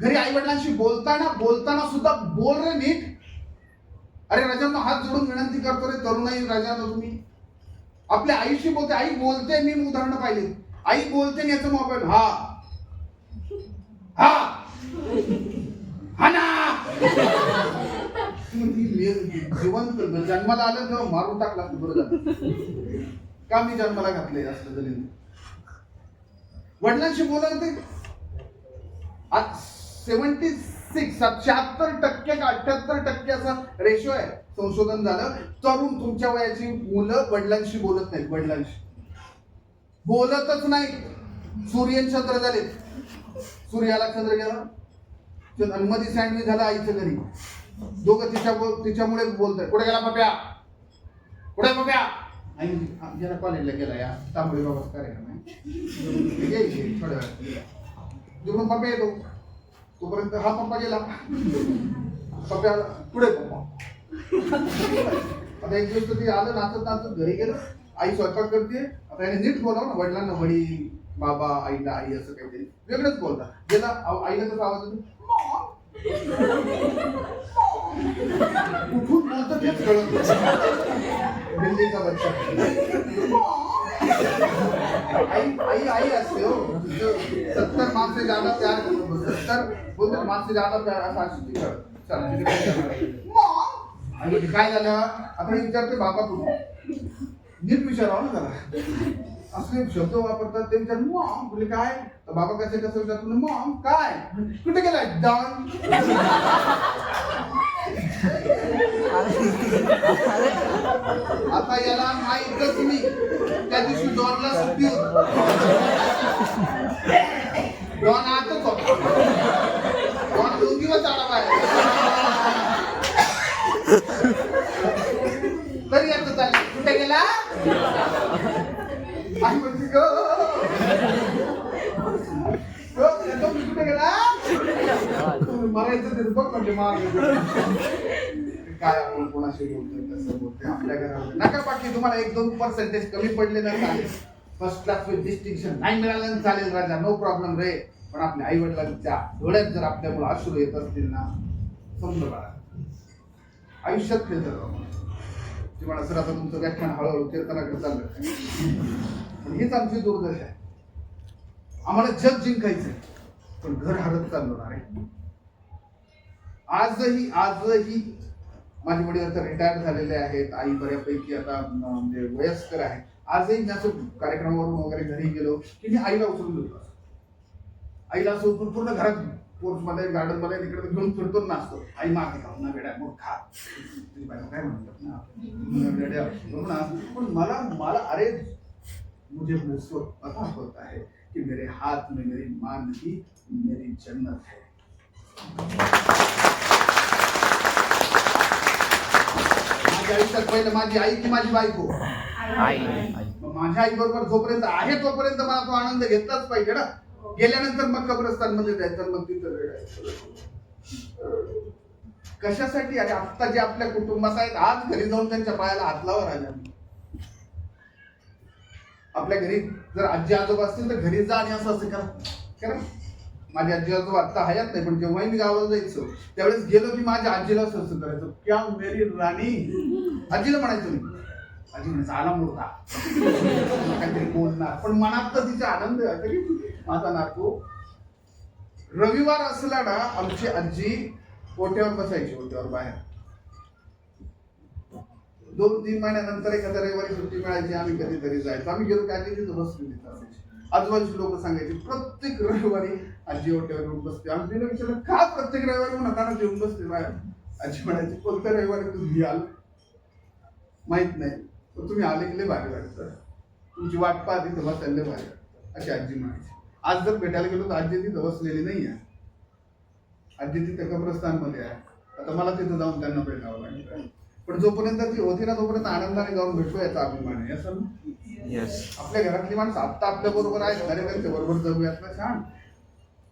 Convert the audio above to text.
घरी आई वडिलांशी बोलताना बोलताना सुद्धा बोल रे नीट. अरे राजांना हात जोडून विनंती करतो रे तरुणाई राजांना तुम्ही. आपल्या आईशी बोलते. आई बोलते मी उदाहरणं पाहिले. आई बोलते याचा मोबाईल. हा. हा. हा ना. जिवंत जन्माला आलं तेव्हा मारून टाकला बरोबर का मी जन्माला घातले असलं तरी वडिलांशी बोलत ते सेव्हन्टी सिक्स शहात्तर टक्के का अठ्याहत्तर टक्के असा रेशो आहे. संशोधन झालं. तरुण तुमच्या वयाची मुलं वडिलांशी बोलत नाहीत वडिलांशी. बोलतच नाही सूर्यन चंद्र झाले. सूर्याला चंद्र गेला आणि मध्ये सँडविच झाला आईच्या घरी. दोघं तिच्या तिच्यामुळे बोलतात कुठे गेला पप्या? कुठे पप्या? आई म्हणते, गेला कॉलेजला गेला या. तांबडी बाबा कार्यक्रम आहे. थोड्या वेळात. तिकडून पप्या येतो. तोपर्यंत हा पप्पा गेला. पप्या आला, पुढे पप्पा. आता एक दिवस ते आलं नाचत नाचत घरी गेलं. आई स्वयंपाक करते. आता याने नीट बोलावं ना वडिलांना वडील बाबा आईला आई असं काहीतरी. वेगळंच बोलता गेला आईला कसं आवाज येतो कुठून बोलतं तेच कळत नाही. बच्चा. आई आई आई असते हो. सत्तर मास से ज्यादा प्यार सत्तर बोलते ना, से ज्यादा प्यार असा काय झालं? आता विचारते बाबा कुठून नीट विचारावं ना जरा. असले शब्द वापरतात ते विचार मॉम बोले काय? तर बाबा कसे कसं विचारतो मॉम काय? कुठे गेलाय? डॉन? आता याला माहीतच तुम्ही त्या दिवशी डॉनला सुट्टी होती. डॉन आतच होता. डॉन दोन दिवस आला बाहेर तरी आता चालले. कुठे गेला? आई म्हणते ग. कुठे गेला? मरायचं ते बघ म्हणजे मार काय आपण कोणाशी बोलतोय कसं बोलतोय आपल्या घरामध्ये. नका बाकी तुम्हाला एक दोन पर्सेंटेज कमी पडले ना चालेल. फर्स्ट क्लास विथ डिस्टिंक्शन नाही मिळालं चालेल राजा. नो प्रॉब्लेम रे. पण आपल्या आई वडिलांच्या डोळ्यात जर आपल्यामुळे अश्रू येत असतील ना समजा बाळा. आयुष्यात खेळतात बाबा. ते म्हणा सर आता तुमचं व्याख्यान हळूहळू कीर्तनाकडे चाललं पण हीच आमची दुर्दशा आहे. आम्हाला जग जिंकायचंय. पण घर हरत चाललो ना रे. आजही आजही माझे वडील आता रिटायर झालेले आहेत. आई बऱ्यापैकी आता म्हणजे वयस्कर आहे. आजही मी असं कार्यक्रमावरून वगैरे घरी गेलो की मी आईला उचलून देतो आईला असं उचलून पूर्ण घरात पोर्च मध्ये गार्डनमध्ये तिकडे घेऊन फिरतो नाचतो. आई मागे खाऊ ना वेड्या मग खा. तुझी बायको काय म्हणतात ना. पण मला मला अरे मुझे मुझको पता होता है कि मेरे हाथ में मेरी माँ नहीं मेरी जन्नत है. माझ्या आयुष्यात पहिलं माझी आई की माझी बायको? आई. मग माझ्या आई बरोबर जोपर्यंत आहे तोपर्यंत मला तो आनंद घेतलाच पाहिजे ना. गेल्यानंतर मग कब्रस्तानमध्ये जायचं मग तिथं रडायचं. कशासाठी अरे आत्ता जे आपल्या कुटुंबात आहेत आज घरी जाऊन त्यांच्या पायाला हात लावा राजा. आपल्या घरी जर आजी आजोबा असतील तर घरी जा आणि असं असं करा. करा. माझी आजी आजोबा आत्ता हयात नाही पण जेव्हाही मी गावाला जायचो त्यावेळेस गेलो की माझ्या आजीला असं करायचो. क्या मेरी राणी? आजीला म्हणायचो मी. आजी म्हणायचं आला मोठा काहीतरी बोलणार. पण मनात तर तिचा आनंद तरी माझा नातू. रविवार असला ना आमची आजी ओट्यावर बसायची ओट्यावर बाहेर. दोन तीन महिन्यानंतर एखाद्या रविवारी सुट्टी मिळायची आम्ही कधीतरी जायचो. आम्ही गेलो काय तिथं बसलेली असायची. आजूबाजूची लोक सांगायचे प्रत्येक रविवारी आजी ओट्यावर येऊन बसते. आम्ही तिला विचारलं का प्रत्येक रविवारी म्हणा येऊन बसते बाहेर? आजी म्हणायची कोणत्या रविवारी तुम्ही याल माहीत नाही. तर तुम्ही आले की लय भारी वाटतं. तुमची वाट पाहत तिथं बसायला लय भारी वाटतं. अशी आजी म्हणायची. आज जर भेटायला गेलो तर आजी तिथं बसलेली नाही आहे आजी तिथं कब्रस्तानमध्ये आहे. आता मला तिथं जाऊन त्यांना भेटावं लागेल. पण जोपर्यंत ती होती ना तोपर्यंत आनंदाने जाऊन भेटू याचा अभिमान आहे. असं येस आपल्या घरातली माणसं आत्ता आपल्या बरोबर आहेत कार्यकर्ते बरोबर जगूयात. ना छान